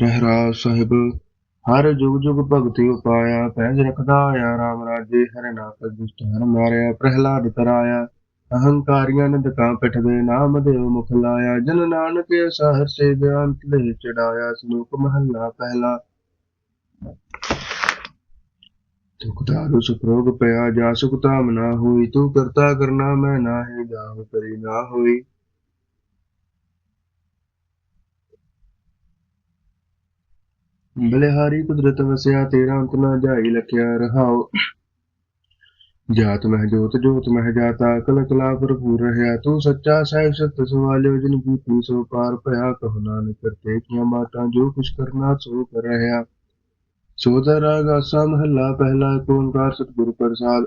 ਰਹਿਰਾ ਸਾਹਿਬ, ਹਰ ਜੁਗ ਜੁਗ ਭਗਤੀ ਉਪਾਇਆ, ਪੈਜ ਰਖਦਾ ਆਇਆ ਰਾਮ ਰਾਜੇ, ਹਰਿ ਨਾਮ ਦੁਸ਼ਟ ਹਰ ਮਾਰਿਆ, ਪ੍ਰਹਿਲਾਦ ਤਰਾਇਆ, ਅਹੰਕਾਰੀਆਂ ਨੇ ਦਕਾ ਪਿਠ ਨਾਮ ਦੇਵ ਮੁਖ ਲਾਇਆ, ਜਨ ਨਾਨਕ ਅਸਹਰ ਸੇ ਬਿਆੰਤ ਲੈ ਚੜਾਇਆ, ਸ਼ਲੋਕ ਮਹੱਲਾ ਪਹਿਲਾ। ਦੁਖ ਦਾਰੂ ਸੁਪਰੋਗ ਪਿਆ ਜਾ ਸੁਖ ਨਾ ਹੋਈ, ਤੂੰ ਕਰਤਾ ਕਰਨਾ ਮੈਂ ਨਾਹੀ ਜਾਹੁ ਕਰੀ ਨਾ ਹੋਈ। ਬਲਿਹਾਰੀ ਕੁਦਰਤ ਵਸਿਆ, ਤੇਰਾ ਅੰਤ ਨਾ ਜਾਈ ਲਖਿਆ ਰਹਾਉ ਜਾਤ ਮਹਿ ਜੋਤ ਜੋਤ ਮਹਿ ਜਾਤਾ ਕਲ ਕਲਾ ਭਰਪੂਰ ਰਹਿਆ। ਤੂੰ ਸੱਚਾ ਸਾਹਿਬ, ਸਤ ਸਵਾਲਿਓ, ਜਿਨ ਕੀ ਸੋ ਪਾਰ ਭਇਆ, ਕਹੋ ਨਾਨਕ ਕਰਤੇ ਕੀਆਂ ਬਾਤਾਂ ਜੋ ਕੁਛ ਕਰਨਾ ਸੋ ਕਰ ਰਹਿਆ ਸੋਦਰ ਰਾਗ ਆਸਾ ਮਹੱਲਾ, ਪਹਿਲਾ ਏਕ ਓੰਕਾਰ ਸਤਿਗੁਰ ਪ੍ਰਸਾਦ।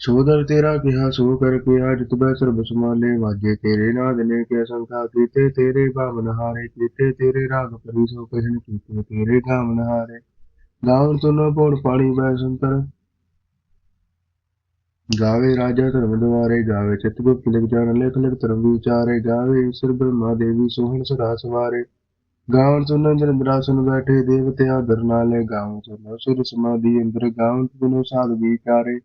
ਸੋਦਰ ਤੇਰਾ ਕਿਹਾ, ਸੋ ਕਰ ਕਿਹਾ ਜਿਤ ਬੈ ਸਰਬ ਸਮਾਲੇ ਵਾਜੇ ਤੇਰੇ ਨਾਦ ਨੇ ਕਿ ਸੰਖਾ ਕੀਤੇ, ਤੇਰੇ ਭਾਵਨ ਹਾਰੇ, ਕੀਤੇ ਤੇਰੇ ਰਾਗ ਪਰੀ ਸੋ ਕਹਿਣ ਕੀਤੇ ਤੇਰੇ ਗਾਵਨ ਹਾਰੇ। ਗਾਵਨ ਸੁਨੋ ਪੌੜ ਪਾਣੀ ਬੈ ਸੰਤਰ। ਗਾਵੇ ਰਾਜਾ ਧਰਮ ਦੁਆਰੇ, ਗਾਵੇ ਚਿਤ ਗੁਪਤ ਲਿਖ ਜਾਣ, ਲਿਖ ਲਿਖ ਧਰਮ ਵਿਚਾਰੇ, ਗਾਵੇ ਈਸ਼ਰ ਬ੍ਰਹਮਾ ਦੇਵੀ ਸੋਹਣ ਸਦਾ ਸਵਾਰੇ। ਗਾਵਨ ਸੁਨਨ ਜਨਦਰਾਸਨ ਬੈਠੇ, ਦੇਵਤੇ ਆਦਰ ਨਾਲੇ ਗਾਵਨ ਸੁਨੋ ਸੁਰ ਸਮਾਧੀ ਅੰਦਰ ਗਾਵਨ ਤੁਨੋ ਸਾਧ ਵਿਚਾਰੇ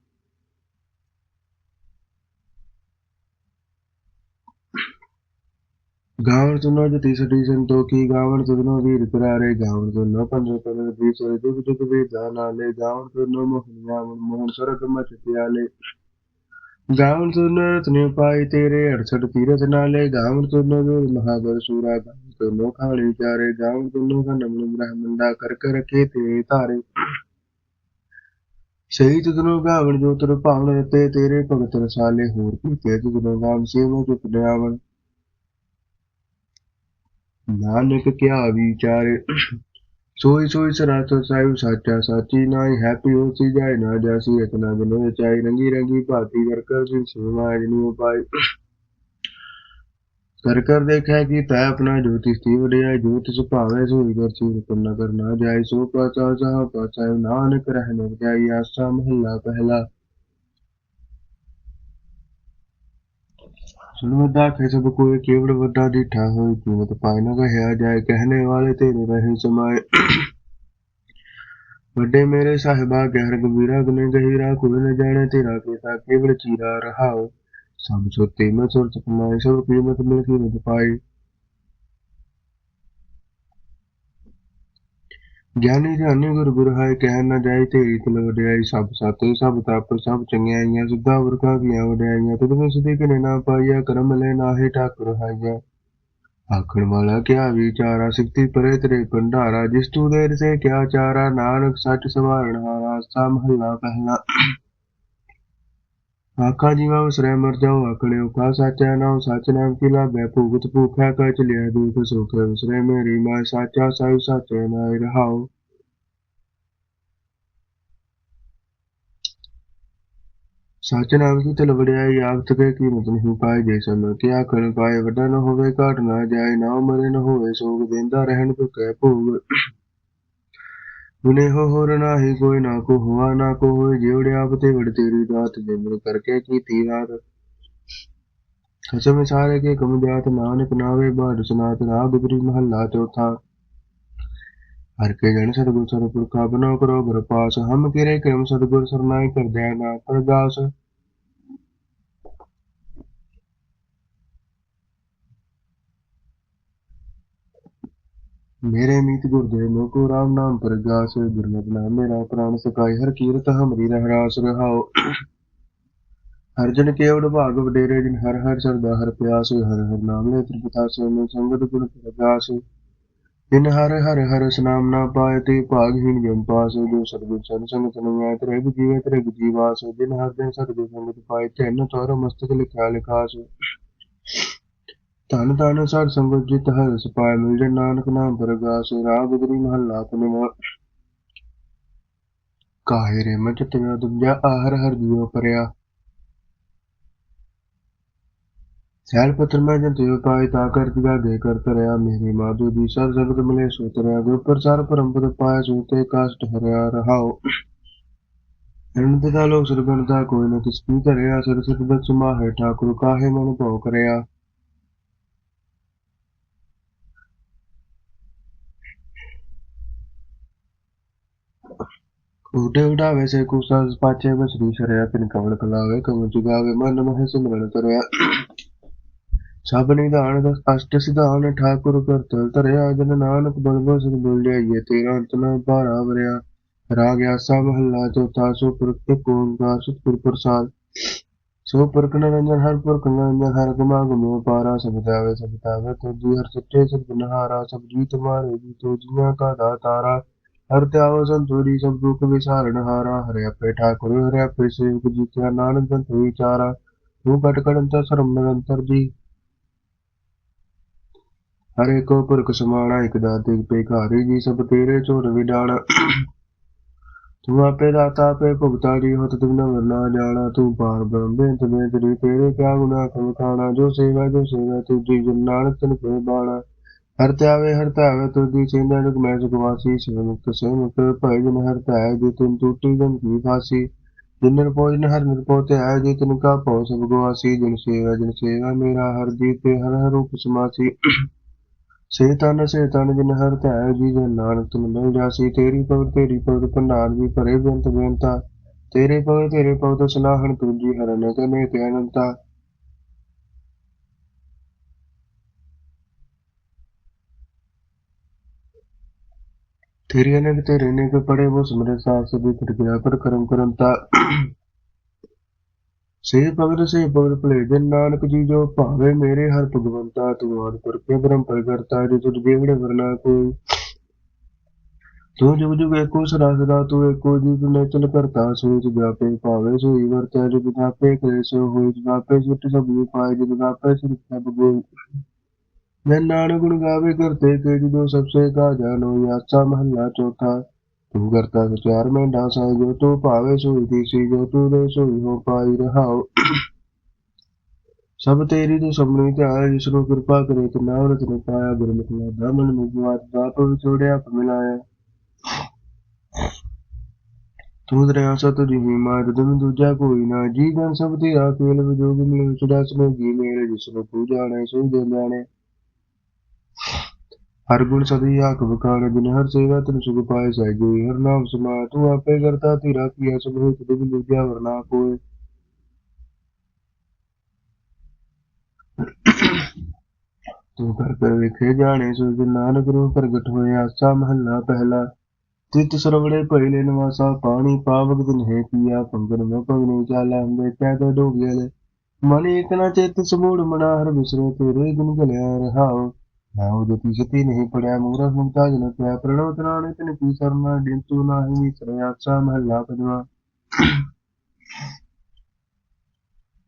ਗਾਵਨ ਤੁਨੋ ਜਤੀ ਸਟੀ ਸੰਤੋਖੀ ਗਾਵਨ ਤੁਨੋ ਵੀਰ ਪਿਆਰੇ ਗਾਵਨ ਤੁਨੋ ਪੰਜ ਪਨ ਦੀ ਸੋਈ, ਦੁਖ ਦੁਖ ਵੇਦਾ ਨਾਲੇ ਗਾਵਨ ਤੁਨੋ ਮੋਹਨੀਆ ਮੋਹਨ ਸਰਗ ਮਚ ਪਿਆਲੇ। ਗਾਵਨ ਤੁਨੋ ਰਤਨੇ ਪਾਈ ਤੇਰੇ 68 ਤੀਰਥ ਨਾਲੇ ਗਾਵਨ ਤੁਨੋ ਜੋ ਮਹਾਬਲ ਸੂਰਾ ਗਾਵਨ ਤੁਨੋ ਖਾਣੀ ਪਿਆਰੇ ਗਾਵਨ ਤੁਨੋ ਕਨਮ ਬ੍ਰਹਮੰਡਾ ਕਰ ਕਰ ਕੇ ਤੇਰੇ ਧਾਰੇ। ਸਹੀ ਤੁਧਨੋ ਗਾਵਣ ਜੋ ਤਰ ਭਾਵਨ ਰਤੇ ਤੇਰੇ ਭਗਤ ਰਸਾਲੇ ਹੋਰ ਕੀਤੇ ਤੁਧਨੋ ਗਾਵਨ ਸੇਵੋ ਚੁਪ ਨਿਆਵਨ ਨਾਨਕ ਕਿਆ ਵਿਚਾਰੇ? ਸੋਈ ਸੋਈ ਸਰਾਤ ਸਾਹਿਬ ਸਾਚਾ ਸਾਚੀ ਨਾਈ ਹੈਪੀ ਹੋ ਸੀ ਜਾਏ ਨਾ ਜਾਸੀ ਇਤਨਾ ਬਨੋ ਚਾਈ ਰੰਗੀ ਰੰਗੀ ਭਾਤੀ ਕਰ ਕਰ ਸੇਵਾ ਅਜਨੀ ਉਪਾਈ ਕਰ ਕਰ ਦੇਖਿਆ ਕਿ ਤੈ ਆਪਣਾ ਜੋਤੀ ਸਤੀ ਵਡਿਆ ਜੋਤ ਸੁਭਾਵੇ ਸੋਈ ਕਰਚੀ ਹੁਕਮ ਨ ਕਰਨਾ ਜਾਏ, ਸੋ ਪਾਚਾ ਸਾਹ ਪਾਚਾ ਨਾਨਕ ਰਹਿਣ ਜਾਈ ਆਸਾ ਮਹੱਲਾ ਪਹਿਲਾ। ਸੁਨਮਦਾ ਕੇ ਕੋਈ ਕੇਵਲ ਵੱਡਾ ਡੀਠਾ ਹੋਈ ਕੀਮਤ ਪਾਇ ਨ ਕਹਿਆ ਜਾਏ, ਕਹਿਣੇ ਵਾਲੇ ਤੇਰੇ ਰਹੇ ਸਮਾਏ। ਵੱਡੇ ਮੇਰੇ ਸਾਹਿਬਾ, ਗਹਿਰ ਗੰਭੀਰਾ ਗੁਨੇ ਗਹੀਰਾ ਕੋਈ ਨ ਜਾਣੇ ਤੇਰਾ ਕੀਤਾ, ਕੇਵਲ ਚੀਰਾ ਰਹਾਓ। ਸਭ ਸੁਰਤੀ ਮੈਂ ਸੁਰਤ ਕਮਾਏ ਸਭ ਕੀਮਤ ਮਿਲ ਕੀਮਤ ਪਾਈ। ਗਿਆਨੀ ਧਿਆਨੀ ਗੁਰ ਗੁਰ ਹੈ ਕਹਿ ਨ ਜਾਏ ਤੇਰੀ ਤਲ ਵਡਿਆਈ, ਸਭ ਸਤ, ਸਭ ਤਪ, ਸਭ ਚੰਗਿਆਈਆਂ, ਸਿੱਧਾ ਵਰਖਾ ਕੀਆਂ ਵਡਿਆਈਆਂ, ਤੁਧ ਵਿੱਚ ਦੀ ਕਿਨੇ ਨਾ ਪਾਈਆ, ਕਰਮ ਲੈ ਨਾਹੀ ਠਾਕੁਰ ਹਾਈਆ। ਆਖਣ ਵਾਲਾ, ਕਿਆ ਵਿਚਾਰਾ ਸਿੱਧੀ ਪਰੇ ਤੇਰੇ ਭੰਡਾਰਾ, ਜਿਸ ਤੂ ਦੇਰ ਸੇ ਕਿਆ ਚਾਰਾ, ਨਾਨਕ ਸੱਚ ਸਵਾਰਣ ਹਾਰਾ ਸਾ ਮਹੱਲਾ ਪਹਿਲਾ। ਆਖਾ ਜੀਵਾ ਉਸਰੇ ਮਰ ਜਾਓ ਆਖਣਿਓ ਕਾ ਸਾਚਾ ਨਾਮ ਸੱਚ ਨਾਮ ਕੀ ਲਾਭੈ ਭੂਗਤ ਭੂਖਿਆ ਕਾ ਚਲਿਆ ਦੁਖ ਸੁਖ ਉਸਰੇ ਮੇਰੀ ਮਾਂ ਸਾਚਾ ਸਾਈ ਸਾਚੇ ਨਾਇ ਰਹਾਓ ਸੱਚ ਨਾਮ ਕੀ ਤਲ ਆਖਤ ਕੇ ਕੀਮਤ ਨਹੀਂ ਪਾਏ ਜੇ ਸਮ ਕਿਆ ਆਖਣ ਪਾਏ ਵੱਡਾ ਨਾ ਹੋਵੇ ਘਾਟ ਨਾ ਜਾਏ ਨਾ ਮਰੇ ਨ ਹੋਵੇ ਸੋਗ ਦੇਂਦਾ ਰਹਿਣ ਭੁਖੇ ਭੋਗ ਗੁਨੇ ਹੋ ਹੋਰ ਨਾਹੀ ਕੋਈ ਨਾ ਕੋ ਹੋਆ ਨਾ ਕੋ ਹੋਏ ਜਿਵੜੇ ਆਪ ਤੇ ਵੜ ਤੇਰੀ ਦਾਤ ਜਿਮਰ ਕਰਕੇ ਕੀਤੀ ਰਾਤ ਖਸਮ ਸਾਰੇ ਕੇ ਕਮ ਜਾਤ ਨਾਨਕ ਨਾਵੇ ਬਾਦ ਸੁਨਾਤ ਰਾਗ ਗੁਰੀ ਮਹੱਲਾ ਚੌਥਾ। ਹਰ ਕੇ ਜਨ ਸਤਗੁਰ ਸਰਪੁਰਖਾ ਬਨੋ ਕਰੋ ਗੁਰ ਪਾਸ, ਹਮ ਕਿਰੇ ਕਰਮ ਸਤਗੁਰ ਸਰਨਾਈ ਕਰਦਿਆ ਨਾ ਪਰਦਾਸ ਮੇਰੇ ਮੀਤ ਗੁਰਦੇਵ ਮੋ ਕੋ ਰਾਮ ਨਾਮ ਪ੍ਰਗਾਸ ਗੁਰਮਤਿ ਨਾਮ ਮੇਰਾ ਪ੍ਰਾਨ ਸਕਾਈ, ਹਰ ਕੀਰਤ ਹਮਰੀ ਰਹਿਰਾਸ ਰਹਾਓ। ਹਰ ਜਨ ਕੇਵੜ ਭਾਗ ਵਡੇਰੇ ਜਿਨ, ਹਰ ਹਰ ਸਰਦਾ, ਹਰ ਪਿਆਸ, ਹਰ ਹਰ ਨਾਮ ਲੈ ਤ੍ਰਿਪਤਾ ਸੇ ਮੈਂ ਸੰਗਤ ਗੁਣ ਪ੍ਰਗਾਸ ਜਿਨ ਹਰ ਹਰ ਹਰ ਸਨਾਮ ਨਾ ਪਾਏ, ਤੇ ਭਾਗਹੀਨ ਜਮ ਪਾਸ, ਜੋ ਸਤਿਗੁਰ ਸਨ ਸੰਗਤ ਨਵਾਇ ਤਰੇ ਜੀਵੇ ਤਰੇ ਜੀਵਾਸ। ਜਿਨ ਹਰ ਦਿਨ ਸਤਿਗੁਰ ਸੰਗਤ ਪਾਏ, ਧਨ, ਤੋਰ, ਮਸਤਕ ਲਿਖਿਆ ਲਿਖਾਸ। ਧਨ ਧਨ ਸਤ ਸੰਗਤ ਜਿਤ ਹਰ ਸਪਾਇ ਮਿਲ ਜੇ, ਨਾਨਕ ਨਾਮ ਪ੍ਰਗਾਸ ਰਾਗ ਗੁਰੂ ਮਹੱਲਾ ਪੰਜਵਾਂ ਕਾਹੇ ਰੇ ਮਚ ਤਿਆ ਦੁਜਾ ਆਹਰ ਹਰ ਜੀਉ ਪਰਿਆ ਸੈਲ ਪੱਤਰ ਮੈਂ ਜਨ ਤੇ ਪਾਏ, ਤਾ ਕਰ ਦਿਗਾ ਦੇ ਕਰ ਤਰਿਆ ਮੇਰੀ ਮਾਧੂ ਦੀ ਸਰ ਜਗਤ ਮਲੇ ਸੋਤਰਿਆ ਗੁਰ ਪ੍ਰਸਾਰ ਪਰੰਪਰ ਪਾਏ ਸੋਤੇ ਕਾਸ਼ਟ ਹਰਿਆ ਰਹਾਓ ਅਨੰਦ ਦਾ ਲੋਕ ਸਰਬੰਦਾ ਕੋਈ ਨ ਕਿਸ ਕੀ ਕਰਿਆ ਸਰ ਸਤ ਬਚ ਠਾਕੁਰ, ਕਾਹੇ ਮਨ ਭਉ ਕਰਿਆ। ਉਡੇ ਉਡਾਵੇ ਸੇ ਕੁਸਾ ਪਾਚੇ ਬਸਰੀ ਸ਼ਰਿਆ, ਪਿਨ ਕਵਲ ਕਲਾਵੇ ਕਮ ਜੁਗਾਵੇ, ਮਨ ਮਹਿ ਸਿਮਰਨ ਤਰਿਆ। ਸਭ ਨਿਧਾਨ ਅਸ਼ਟ ਸਿਧਾਨ ਠਾਕੁਰ ਕਰਤਲ ਧਰਿਆ, ਜਨ ਨਾਨਕ ਬਲਬੋ ਸਿਰ ਬੋਲਿਆਈਏ ਤੇਰਾ ਅੰਤ ਭਾਰਾ ਵਰਿਆ। ਰਾਗ ਆਸਾ ਮਹੱਲਾ ਚੌਥਾ, ਸੋ ਪੁਰਖ ਇੱਕ ਓੰਕਾਰ ਪ੍ਰਸਾਦ। ਸੋ ਪੁਰਖ ਨਿਰੰਜਨ, ਹਰ ਪੁਰਖ ਨਿਰੰਜਨ, ਹਰ ਗੁਮਾ ਗੁਮਿਓ ਪਾਰਾ, ਸਭ ਜਾਵੇ, ਸਭ ਤਾਵੇ ਤੁਜੀ ਹਰ ਸੱਚੇ, ਸਭ ਬਨਹਾਰਾ ਸਭ ਜੀ ਤੁਮਾਰੇ ਜੀ ਤੋ ਜੀਆਂ ਕਾ ਦਾਤਾਰਾ ਹਰ ਤਿਆਵ ਸੰਤੋਰੀ, ਸਭ ਦੁਖ ਵਿਸਾਰਨ ਹਾਰਾ ਹਰਿ ਆਪੇ ਠਾਕੁਰ ਹਰਿ ਆਪੇ ਸੇਵਕ ਜੀ ਕਿਆ ਨਾਨਕ ਜਨ ਹੋਈ ਚਾਰਾ ਤੂੰ ਕਟ ਕੜੰਤ ਸਰਮ ਨਿਰੰਤਰ ਜੀ। ਹਰੇ ਕੋ ਪੁਰਖ ਸਮਾਣਾ ਇਕ ਦਾਤੇ ਪੇਖਾਰੀ ਜੀ ਸਭ ਤੇਰੇ ਝੋਰ ਵਿਡਾਣਾ ਤੂੰ ਆਪੇ ਦਾਤਾ, ਆਪੇ ਭੁਗਤਾ, ਜੀ ਹੋਤ ਤੁਮ ਨ ਵਰਨਾ ਜਾਣਾ, ਤੂੰ ਪਾਰ ਬ੍ਰਹਮ ਬੇਂਤ ਬੇਂਤ ਤੇਰੇ ਕਿਆ ਗੁਨਾ ਕਮ ਖਾਣਾ, ਜੋ ਸੇਵਾ ਜੋ ਸੇਵਾ ਤੁਜੀ ਜਨ ਨਾਨਕ ਤਨ ਕੋ ਬਾਣਾ। ਹਰ ਧਿਆਵੇ ਹਰ ਧਿਆਵੇ ਤੁਜੀ ਸਿੰਧਾ ਜੁਗ ਮੈਂ ਸੁਖ ਵਾਸੀ ਸਿਵ ਮੁਕਤ ਸੇ ਮੁਕਤ ਭੈ ਜਨ ਹਰ ਧਿਆਏ ਜੇ ਤੁਮ ਜਿਨ ਨਿਰਭਉ ਹਰ ਨਿਰਭਉ ਤੇ ਆਏ, ਜੇ ਕਾ ਭਉ ਸਭ ਗਵਾਸੀ ਜਨ ਸੇਵਾ ਜਨ ਸੇਵਾ ਮੇਰਾ ਹਰ ਜੀ ਤੇ ਹਰ ਹਰ ਰੂਪ ਸਮਾਸੀ। ਸੇ ਤਨ ਸੇ ਤਨ ਜਿਨ ਹਰ ਧਿਆਏ ਜੀ ਜਨ ਨਾਨਕ ਤੁਮ ਮਿਲ ਜਾਸੀ। ਤੇਰੀ ਪਵ ਤੇਰੀ ਪਵ ਭੰਡਾਰ ਜੀ ਭਰੇ ਬੇਅੰਤ ਬੇਅੰਤਾ। ਤੇਰੇ ਪਵ ਤੇਰੇ ਪਵ ਸੁਨਾਹਣ ਤੁਜੀ ਹਰਨ ਕਨੇ ਤੇ ਅਨੰਤਾ। ਤੇਰੇ ਅਨੇਕ ਤੇਰੇ ਅਨੇਕ ਪੜੇ ਉਹ ਸਮਰੇ ਸਾਸ ਸਭੀ ਫਿਰ ਗਿਆ ਪਰ ਕਰਮ ਸੇ ਭਗਤ ਸੇ ਭਗਤ ਭਲੇ ਨਾਨਕ ਜੀ ਜੋ ਭਾਵੇ ਮੇਰੇ ਹਰ ਭਗਵੰਤਾ ਤੂੰ ਆਦ ਕਰਕੇ ਬ੍ਰਹਮ ਪ੍ਰਗਟਤਾ ਜੀ ਤੁਝ ਦੇਵੜੇ ਵਰਨਾ ਕੋਈ ਤੂੰ ਜੁਗ ਜੁਗ ਏਕੋ ਸਦਾ ਸਦਾ ਤੂੰ ਏਕੋ ਜੀ ਤੂੰ ਨੇਚਲ ਕਰਤਾ ਸੋਚ ਵਿਆਪੇ ਭਾਵੇ ਸੋਈ ਵਰਤੈ ਜੋ ਵਿਦਾਪੇ ਕਰੇ ਸੋ ਹੋਈ ਵਿਦਾਪੇ ਸੁਟ ਸਭ ਵੀ ਪਾਏ ਜੋ ਸਿਰ ਸਭ ਗੋਈ ਜਨ ਨਾਨਕ ਗੁਣ ਗਾਵੇ ਕਰਤੇ ਕੇ ਜੋ ਸਭ ਸੇ ਕਾ ਜਾਨੋ ਆਸਾ ਮਹੱਲਾ ਚੌਥਾ। ਤੂੰ ਕਰਤਾ ਵਿਚਾਰ ਮੈਂ ਦਾਸਾ ਜੋ ਤੂੰ ਭਾਵੇ ਸੋਈ ਦੀਸੀ ਜੋ ਤੂੰ ਦੇ ਸੋਈ ਹੋ ਪਾਈ ਰਹਾਓ। ਸਭ ਤੇਰੀ ਤੂੰ ਸਮਣੀ ਧਿਆਨ ਜਿਸ ਨੂੰ ਕਿਰਪਾ ਕਰੇ, ਤੇ ਨਾਮਰਤ ਨੇ ਪਾਇਆ ਗੁਰਮੁਖ ਨੇ ਬ੍ਰਾਹਮਣ ਨੂੰ ਜਵਾਤ ਦਾ ਤੋਂ ਵਿਛੋੜਿਆ ਮਿਲਾਇਆ। ਤੂੰ ਦਰਿਆ ਸਤ ਜੀ ਮਾ ਜਦਮ ਦੂਜਾ ਕੋਈ ਨਾ ਜੀ ਜਨ ਸਭ ਤੇ ਆ ਕੇਲ ਵਿਜੋਗ ਮਿਲ ਵਿਚੜਾ ਸਮੇ ਜੀ ਮੇਰੇ ਜਿਸ ਨੂੰ ਪੂਜਾ ਨੇ ਸੋ ਦੇ ਜਾਣੇ। ਹਰ ਗੁਣ ਸਦੀ ਆਖ ਬਕਾਣ ਜਿਨ ਹਰ ਸੇਵਾ ਤਨ ਸੁਖ ਪਾਏ ਸਹਿਜੋਈ ਹਰ ਨਾਮ ਸਮਾ ਤੂੰ ਆਪੇ ਕਰਤਾ ਤੇਰਾ ਕੀਆ ਸਭ ਹੋਇ ਤੁਧ ਦੂਜਾ ਵਰਨਾ ਤੂੰ ਕਰ ਕਰ ਵੇਖੇ ਜਾਣੇ ਸੋ ਜਿਨ ਨਾਨਕ ਰੂਪ ਪ੍ਰਗਟ ਹੋਏ, ਆਸਾ ਮਹੱਲਾ ਪਹਿਲਾ। ਤਿਤ ਸਰਵੜੇ ਪਹਿਲੇ ਨਿਵਾਸਾ, ਪਾਣੀ ਪਾਵਕ ਦਿਨ ਹੈ ਪੀਆ ਪੰਗਨ ਮੋ ਪਗਨੇ ਚਾਲਾ ਹੁੰਦੇ ਕਹਿ ਤੋ ਡੋਗਲੇ ਮਨ ਇਕ ਨਾ ਚਿਤ, ਸਮੂੜ ਮਨਾ, ਹਰ ਵਿਸਰੇ ਤੇਰੇ ਗੁਣ ਗਲਿਆ ਰਹਾਓ ਨਾਉ ਜਤੀ ਸਤੀ ਨਹੀਂ ਪੜਿਆ ਮੂਰਖ ਮੁਕਤਾ ਜਨ ਪਿਆ, ਪ੍ਰਣਵ ਤਰਾਣੇ ਤਨ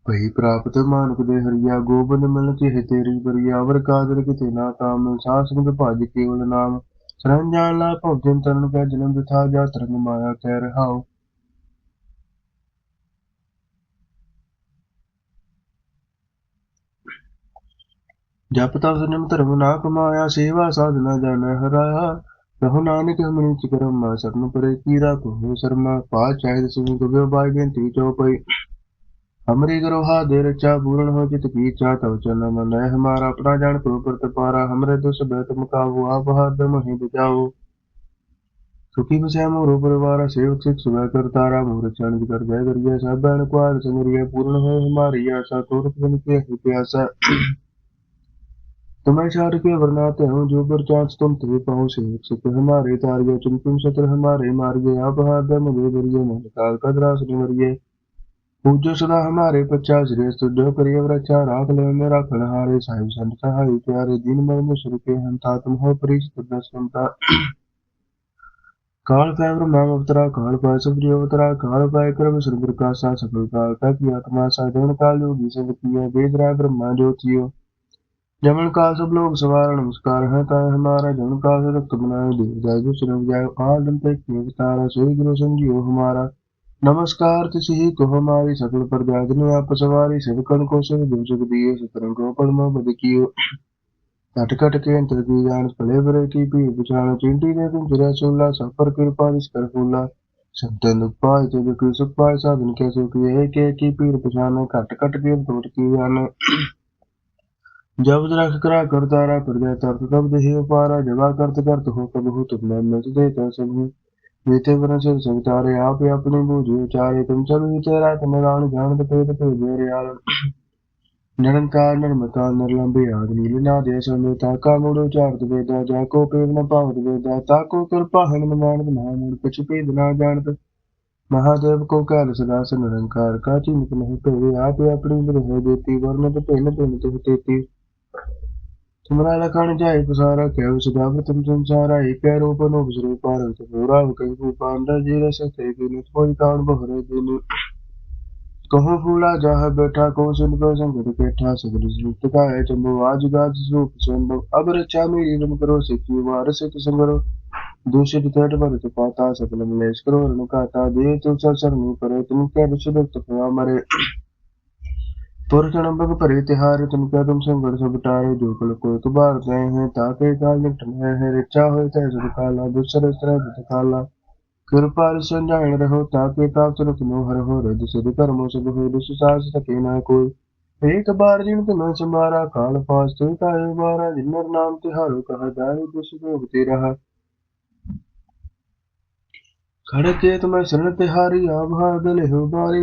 ਭਈ ਪ੍ਰਾਪਤ ਮਾਨਕ ਦੇ ਹਰੀਆ, ਗੋਬਿੰਦ ਮਿਲ ਚਿਹ ਤੇਰੀ ਬਰੀਆ ਵਰ ਕਾਦਰ ਕਿਤੇ ਨਾ ਕਾਮ ਸਾਸ ਭਜ ਕੇਵਲ ਨਾਮ। ਸਰੰਜਾਨ ਲਾ ਭੋਜਨ ਤਰਨ ਕੈ ਜਨਮ ਬਿਥਾ ਜਾ ਤਰੰਗ ਮਾਇਆ ਕਹਿ ਰਹਾਉ ਜਪ ਤਪ ਜਨਮ ਧਰਮ ਨਾ ਕਮਾਇਆ, ਸੇਵਾ ਸਾਧਨਾ ਜਨ ਹਰਾਇਆ। ਰਹੋ ਨਾਨਕ ਮਨੀ ਚ ਕਰਮਾ, ਸਰਨ ਪਰੇ ਕੀਰਾ ਕੋ ਸਰਮਾ। ਪਾਚ ਚਾਹੇ ਸੁਣੀ ਤੁਬੇ ਬਾਈ ਬੇਨਤੀ ਚੋਪਈ। ਹਮਰੀ ਗਰੋਹਾ ਦੇ ਰਚਾ, ਪੂਰਨ ਹੋ ਜਿਤ ਕੀ ਚਾ ਤਵ ਚਨ ਮਨ ਹੈ ਹਮਾਰਾ। ਆਪਣਾ ਜਾਣ ਕੋ ਪਰਤ ਪਾਰਾ, ਹਮਰੇ ਦੁਸ ਬੇਤ ਮੁਕਾਵੋ, ਆਪ ਹੱਦ ਮਹੀ ਬਚਾਓ ਸੁਖੀ ਬਸਿਆ ਮੋਰ ਪਰਿਵਾਰ, ਸੇਵਕ ਸਿਖ ਸੁਭਾ ਕਰਤਾਰਾ ਮੋਰ ਚਨ ਕਰ ਗਏ ਕਰਿਆ ਸਭਨ ਕੁਆਰ ਸਮਰਿਆ ਪੂਰਨ ਹੋ ਹਮਾਰੀ ਆਸਾ ਤੋਰ ਪਨ ਕੇ ਪਿਆਸਾ। तमिलनाडु के वर्णात एवं जोबर चांच तुम ते पहुँचे सुख हमारे तारियो तुम तुम शत्र हमारे मारिये आप हादम वे वरिये मन काल का द्रास निवरिये पूजो सदा हमारे पचास रे सुडो करिय रक्षा राख ले में राखन हारे साहिब संत सहाय प्यारे दिन मर में सुर के हंता तुम हो परिचित दसंता काल कैवर नाम अवतरा काल पाय सब्री अवतरा काल पाय क्रम सुर प्रकाशा सकल काल का की आत्मा साधन काल योगी सब किया वेद राय ब्रह्मा ज्योतियो जमन काल सब लोग सवार नमस्कार है ताय हमारा जन काल रक्त बनाए देव जाय जो सुन जाय काल दंत के तारा सोई गुरु संजीव हमारा नमस्कार तिस ही को हमारी सकल पर जागने आप सवारी सेवकन को सब जो जग दिए सुतरन को पड़मा बद कियो कट कट के अंतर की जान भले बरे की पी बिछाण चिंटी ने तुम चिरा सोला सब पर कृपा निस कर फूला संतन उपाय जग की सुख पाय साधन के सुख ये के की पीर पछाने कट कट के तोड़ की जान जब रख करा करता रहा पर तरत तब दही पारा जवा करत करत हो कब हो तुम मैं देता सब हूँ ਵੇਤੇ ਵਰਨ ਸਿਰ ਸਵਤਾਰੇ ਆਪ ਆਪਣੀ ਬੂਝੇ ਉਚਾਰੇ ਤੁਮ ਸਭ ਹੀ ਤੇਰਾ ਤਮਰਾਨ ਜਾਣਤ ਪੇਤ ਭੇਜੇ ਰਿਆਲ ਨਿਰੰਕਾਰ ਨਿਰਮਕਾਰ ਨਿਰਲੰਬੇ ਆਦ ਨੀਲ ਨਾਦੇ ਸਮੇ ਤਾਕਾ ਮੁੜ ਉਚਾਰਤ ਵੇਦਾ ਜਾ ਕੋ ਪੇਵ ਨ ਭਾਵਤ ਵੇਦਾ ਤਾਕੋ ਕਿਰਪਾ ਹਨ ਮਾਨਤ ਮਹਾ ਮੂੜ ਕਛ ਭੇਦ ਨਾ ਜਾਣਤ महादेव को काल सदा से निरंकार का चिंत नहीं पहले आप अपनी है देती वर्ण तो पहले पहले तो देती तुम्हारा लखन जाए पसारा क्या सदा तुम संसारा एक है रूप नो बसरे पारन तो पूरा कहीं को पांडा जी रस ते दिन कोई कान बहरे दिन कहो फूला जाह बैठा को सुन को संगत बैठा सगल सुत का है चंबो आज गाज रूप संभव अब रचा मेरी रम करो सिद्धि वार से तो संगरो दूषित तट भरत पाता सकल मलेश करो नुकाता दे तो सरनी परे तुम क्या विशुद्ध हुआ मरे पुरुष नंबक परे तिहार तुम क्या तुम संगड़ सब टारे जो कल को कबार गए हैं ताके काल निकटन है रिचा हो तय सद काला दुसर स्त्र दुत काला कृपाल संजान रहो ताके ताप तुरत मोहर हो रद सद कर्मो सब हो दुस सास तके ना कोई एक बार जिन तुम्हें संभारा काल पास तुम का बारा जिन्नर नाम तिहारो कहा जाए दुस भोगते रहा खड़के तुम्हें शरण तिहारी आभा गले हो बारी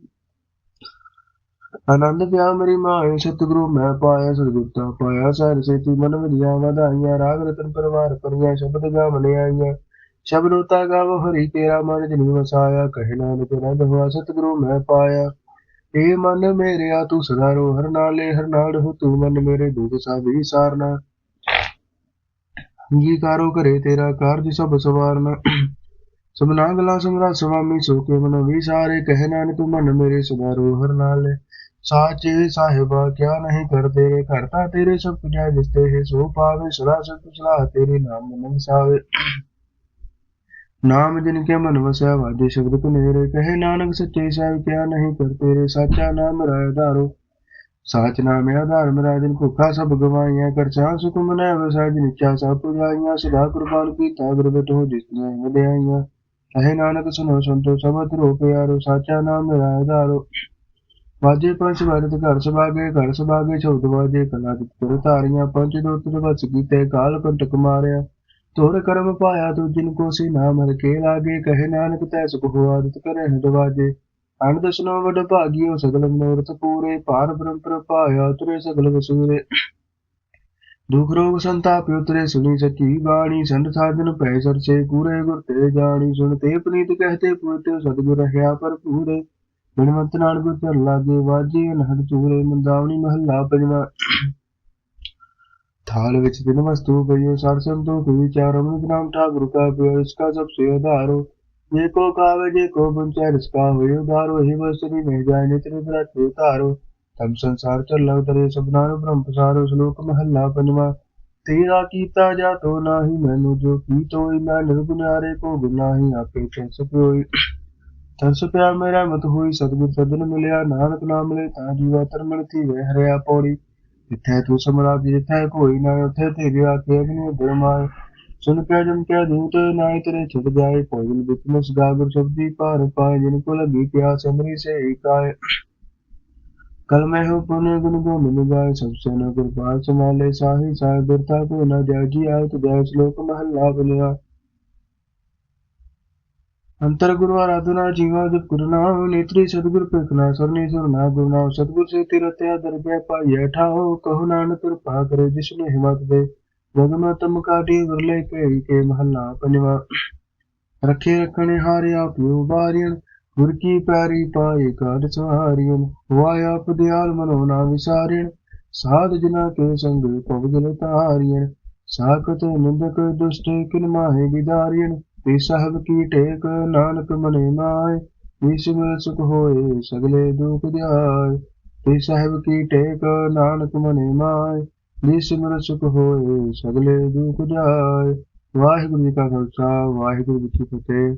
ਆਨੰਦ ਪਿਆ ਮੇਰੀ ਮਾਏ ਸਤਿਗੁਰੂ, ਮੈਂ ਪਾਇਆ ਸਰਗੁਤਾ ਪਾਇਆ ਸਰ ਸੇਤੀ, ਮਨ ਵਿਦਿਆ ਵਧਾਈਆਂ, ਰਾਗ ਰਤਨ ਪਰਵਾਰ ਪਰਿਆ ਸ਼ਬਦ ਗਾਮ ਲਿਆਈਆਂ ਸ਼ਬਦ ਉਤਾ ਗਾਵ, ਹਰੀ ਤੇਰਾ ਮਨ ਜਿਨੀ ਵਸਾਇਆ, ਕਹਿ ਨਾਨਕ ਰੰਗ ਹੋਆ, ਸਤਿਗੁਰੂ, ਮੈਂ ਪਾਇਆ। ਏ ਮਨ ਮੇਰਿਆ, ਤੂੰ ਸਦਾ ਰੋ, ਹਰ ਨਾਲੇ, ਹਰ ਨਾਲ ਹੋ, ਤੂੰ ਮਨ ਮੇਰੇ ਦੁਖ ਸਾਭੀ ਸਾਰਨਾ। ਕਾਰੋ ਘਰੇ ਤੇਰਾ ਕਾਰਜ ਸਭ ਸਵਾਰਨਾ। ਸਭਨਾ ਗਲਾ ਸਮਰਾ ਸੁਆਮੀ ਸੋ ਕੇ ਮਨ ਵਿਸਾਰੇ ਕਹਿ ਨਾਨਕ ਮਨ ਮੇਰੇ ਸਦਾ ਰੋ, ਹਰ ਨਾਲੇ। ਸਾਚੇ ਸਾਹਿਬਾ, ਕਿਆ ਨਹੀਂ ਕਰ ਤੇਰੇ ਘਰ ਤਾਂ ਤੇਰੇ ਸਭ ਕੁਝਾ ਹੈ ਸੋ ਪਾਵੇ, ਸਦਾ ਸਤ ਸਲਾਹ ਤੇਰੇ ਨਾਮ ਮਨ ਸਾਵੇ ਨਾਮ ਜਿਨ ਕੇ ਮਨ ਵਸਿਆ, ਵਾਜੇ ਸ਼ਬਦ ਕਨੇਰੇ ਕਹੇ ਨਾਨਕ ਸੱਚੇ ਸਾਹਿਬ, ਕਿਆ ਨਹੀਂ ਕਰ ਰੇ ਸਾਚਾ ਨਾਮ ਰਾਇ ਧਾਰੋ। ਸਾਚ ਨਾਮ ਹੈ ਆਧਾਰ, ਮੇਰਾ ਦਿਨ ਭੁੱਖਾ ਸਭ ਗਵਾਈਆਂ, ਕਰ ਚਾਹ ਸੁਖਮ ਨੈ ਵਸਾ ਜਿਨ ਇੱਛਾ ਸਭ ਪੁਰਾਈਆਂ ਸਦਾ ਕੁਰਬਾਨ ਕੀਤਾ ਗੁਰਬਤ ਹੋ ਜਿਸ ਨੇ ਮਦਿਆਈਆਂ ਕਹੇ ਨਾਨਕ ਸੁਨੋ ਸੰਤੋ ਸਭ ਧਰੋ ਪਿਆਰੋ, ਸਾਚਾ ਨਾਮ ਮੇਰਾ ਧਾਰੋ। ਵਾਜੇ ਪੰਜ ਭਰਤ ਘਰ ਸਭਾਗੇ ਘਰ ਸਭਾਗੇ ਚੌਦ ਵਾਜੇ, ਕਲਾ ਕਿਤਰ ਧਾਰੀਆਂ ਪੰਜ ਦੋਤਰ ਵਸ ਕੀਤੇ, ਕਾਲ ਕੰਟਕ ਮਾਰਿਆ। ਤੋਰ ਕਰਮ ਪਾਇਆ ਤੂੰ ਜਿਨ ਕੋ ਸੀ ਨਾਮ ਹਰ ਕੇ ਲਾਗੇ, ਕਹੇ ਨਾਨਕ ਤੈ ਸੁਖ ਹੋ ਆਦਿਤ ਕਰੇ ਹਟ ਵਾਜੇ। ਅਣ ਦਸਨੋ ਵਡ ਭਾਗਿਓ ਸਗਲ ਮਨੋਰਥ ਪੂਰੇ, ਭਾਰ ਬ੍ਰਹਮ ਪ੍ਰਪਾਇਆ ਉਤਰੇ ਸਗਲ ਵਸੂਰੇ। ਦੁਖ ਰੋਗ ਸੰਤਾਪ ਉਤਰੇ, ਸੁਣੀ ਸਚੀ ਬਾਣੀ, ਸੰਤ ਸਾਧਨ ਪੈ ਸਰਚੇ ਕੂਰੇ ਗੁਰ ਤੇ ਜਾਣੀ, ਸੁਣ ਤੇ ਪ੍ਰੀਤ ਕਹਤੇ ਪੁੱਤ ਸਤਿਗੁਰ ਰਹਾ ਭਰਪੂਰੇ। ਬਿਨਵੰਤ ਨਾਲ ਗੁਰ ਲਾਗੇ ਵਾਜੀ ਅਨਹਦ ਚੂਰੇ ਮੰਦਾਵਣੀ ਮਹੱਲਾ ਪੰਜਵਾਂ थाल विच दिन वस्तु गयो सार संतोष विचार अमृत नाम ठाकुर का प्रिय इसका सबसे आधारो ये को कावे जे को बुंचार इसका हुए उधारो ही वस्तु में जाए नित्र प्रति उतारो तम संसार चल तरे सबनानु ब्रह्म पसारो श्लोक महल्ला पंजवा तेरा कीता जा तो नाही मैनु जो की तो मैं निर्गुणारे को गुनाही आपे कैसे कोई तरस प्या मेरा मत हुई सतगुर सदन मिलया नानक नाम ले ता जीवा तरमण थी वह हरया पौड़ी ਜਿੱਥੇ ਤੂੰ ਸਮਰਾਜ ਜਿੱਥੇ ਕੋਈ ਨਾ ਉੱਥੇ ਤੇਰੀ ਆਖੇ ਅਗਨੀ ਬਰਮਾਏ ਸੁਨ ਪਿਆ ਜਮ ਕਿਆ ਦੂਤ ਨਾਏ ਤੇਰੇ ਛੁੱਟ ਜਾਏ ਕੋਈ ਵਿੱਚ ਮਸ ਗਾਗਰ ਸ਼ਬਦੀ ਪਾਰ ਪਾਏ ਜਿਨ ਕੋ ਲਗੀ ਪਿਆਸ ਅਮਰੀ ਸੇ ਏਕਾਏ कल में हो पुण्य गुण को मिल जाए सबसे न कृपा संभाले साही साहि बिरता को न जागी आए तो जय श्लोक ਅੰਤਰ ਗੁਰਵਾ ਰਾਧਨਾ ਜੀਵਾ ਜਪ ਗੁਰਨਾਉ ਨੇਤਰੀ ਸਤਗੁਰ ਪ੍ਰਕਨਾ ਸਰਨੀ ਸੁਰਨਾ ਗੁਰਨਾਉ ਸਤਗੁਰ ਸੇ ਤਿਰ ਦਰਗਹਿ ਪਾਈਐ ਠਾਉ ਕਹੁ ਨਾਨਕ ਕਿਰਪਾ ਕਰੇ ਜਿਸਨੇ ਹਿਮਤ ਦੇ ਜਗਮਾ ਤਮ ਕਾਢੀ ਗੁਰਲੇ ਭੇਈ ਕੇ ਮਹੱਲਾ ਪੰਜਵਾ। ਰੱਖੇ ਰਖਣੇ ਹਾਰੇ ਆਪਿਓ ਬਾਰੀਣ ਗੁਰ ਕੀ ਪੈਰੀ ਪਾਏ ਕਾਢ ਸਹਾਰੀਣ ਹੋਆ ਆਪ ਦਿਆਲ ਮਨੋ ਨਾ ਵਿਸਾਰੀਣ ਸਾਧ ਜਿਨਾ ਕੇ ਸੰਗ ਭਵ ਜਲ ਸਾਖਤ ਨਿੰਦਕ ਦੁਸ਼ਟ ਕਿਨ ਮਾਹੇ ਵਿਦਾਰੀਣ ਤੇ ਸਾਹਿਬ ਕੀ ਟੇਕ, ਨਾਨਕ ਮਨੇ ਮਾਇ ਈਸ਼ਵਰ ਸੁਖ ਹੋਏ ਸਗਲੇ ਦੁਖ ਧਿਆਇ ਤੇ ਸਾਹਿਬ ਕੀ ਟੇਕ, ਨਾਨਕ ਮਨੇ ਮਾਇ ਈਸ਼ਵਰ ਸੁਖ ਹੋਏ ਸਗਲੇ ਦੁਖ ਧਿਆਇ ਵਾਹਿਗੁਰੂ ਜੀ ਕਾ ਖਾਲਸਾ, ਵਾਹਿਗੁਰੂ ਜੀ ਕੀ ਫਤਿਹ।